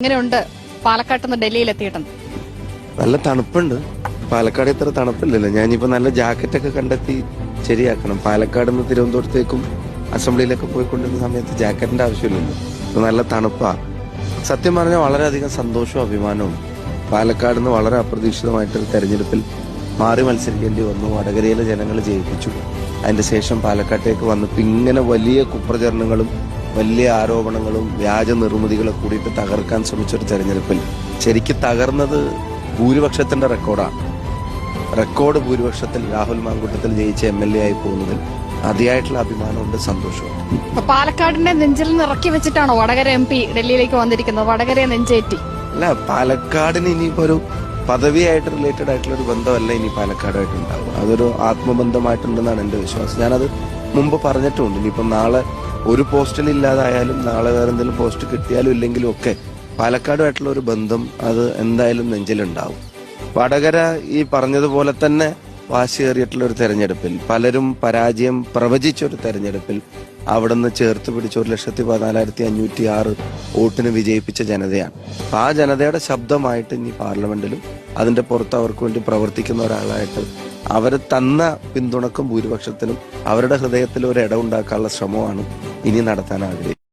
എങ്ങനെയുണ്ട് പാലക്കാട്ട് നിന്ന് ഡൽഹിയിൽ എത്തിയിട്ടുണ്ട് നല്ല തണുപ്പുണ്ട്. പാലക്കാട് ഇത്ര തണുപ്പില്ലല്ലോ. ഞാനിപ്പോ നല്ല ജാക്കറ്റ് ഒക്കെ കണ്ടെത്തി ശരിയാക്കണം. പാലക്കാട് നിന്ന് തിരുവനന്തപുരത്തേക്കും അസംബ്ലിയിലൊക്കെ പോയിക്കൊണ്ടിരുന്ന സമയത്ത് ജാക്കറ്റിന്റെ ആവശ്യമില്ലല്ലോ. നല്ല തണുപ്പാ. സത്യം പറഞ്ഞാൽ വളരെയധികം സന്തോഷവും അഭിമാനവും പാലക്കാട് നിന്ന് വളരെ അപ്രതീക്ഷിതമായിട്ടൊരു തെരഞ്ഞെടുപ്പിൽ മാറി മത്സരിക്കേണ്ടി വന്നു. വടകരയിലെ ജനങ്ങൾ ജയിപ്പിച്ചു. അതിന്റെ ശേഷം പാലക്കാട്ടേക്ക് വന്നപ്പോൾ ഇങ്ങനെ വലിയ കുപ്രചരണങ്ങളും വലിയ ആരോപണങ്ങളും വ്യാജ നിർമ്മിതികളും കൂടിയിട്ട് തകർക്കാൻ ശ്രമിച്ചൊരു തെരഞ്ഞെടുപ്പിൽ. ശരിക്കും തകർന്നത് ഭൂരിപക്ഷത്തിന്റെ റെക്കോർഡാണ്. റെക്കോർഡ് ഭൂരിപക്ഷത്തിൽ രാഹുൽ മാങ്കുട്ടത്തിൽ ജയിച്ച എം എൽ എ ആയി പോകുന്നതിൽ അതിയായിട്ടുള്ള അഭിമാനമുണ്ട് സന്തോഷമുണ്ട് പാലക്കാടിന്റെ നെഞ്ചിൽ നിന്ന് ഇറക്കി വെച്ചിട്ടാണോ വടകര എം പി ഡൽഹിയിലേക്ക് വന്നിരിക്കുന്നത്? വടകരയെ നെഞ്ചേറ്റി അല്ല പാലക്കാടിന് ഇനിയിപ്പോ ഒരു പദവിയായിട്ട് റിലേറ്റഡ് ആയിട്ടുള്ള ഒരു ബന്ധമല്ല ഇനി പാലക്കാടായിട്ട് ഉണ്ടാവും അതൊരു ആത്മബന്ധമായിട്ടുണ്ടെന്നാണ് എന്റെ വിശ്വാസം. ഞാനത് മുമ്പ് പറഞ്ഞിട്ടുണ്ട്. ഇനിയിപ്പം നാളെ ഒരു പോസ്റ്റിൽ ഇല്ലാതായാലും നാളെ വേറെ എന്തെങ്കിലും പോസ്റ്റ് കിട്ടിയാലും ഇല്ലെങ്കിലും ഒക്കെ പാലക്കാടുമായിട്ടുള്ള ഒരു ബന്ധം അത് എന്തായാലും നെഞ്ചിലുണ്ടാവും. വടകര ഈ പറഞ്ഞതുപോലെ തന്നെ വാശിയേറിയിട്ടുള്ള ഒരു തെരഞ്ഞെടുപ്പിൽ പലരും പരാജയം പ്രവചിച്ച ഒരു തെരഞ്ഞെടുപ്പിൽ അവിടുന്ന് ചേർത്ത് പിടിച്ച ഒരു ലക്ഷത്തി പതിനാലായിരത്തി അഞ്ഞൂറ്റി ആറ് വോട്ടിന് വിജയിപ്പിച്ച ജനതയാണ്. ആ ജനതയുടെ ശബ്ദമായിട്ട് ഇനി പാർലമെന്റിലും അതിന്റെ പുറത്ത് അവർക്ക് വേണ്ടി പ്രവർത്തിക്കുന്ന ഒരാളായിട്ട് അവർ തന്ന പിന്തുണക്കും ഭൂരിപക്ഷത്തിനും അവരുടെ ഹൃദയത്തിൽ ഒരു ഇടമുണ്ടാക്കാനുള്ള ശ്രമമാണ് ഇനി നടത്താൻ ആഗ്രഹിക്കുന്നത്.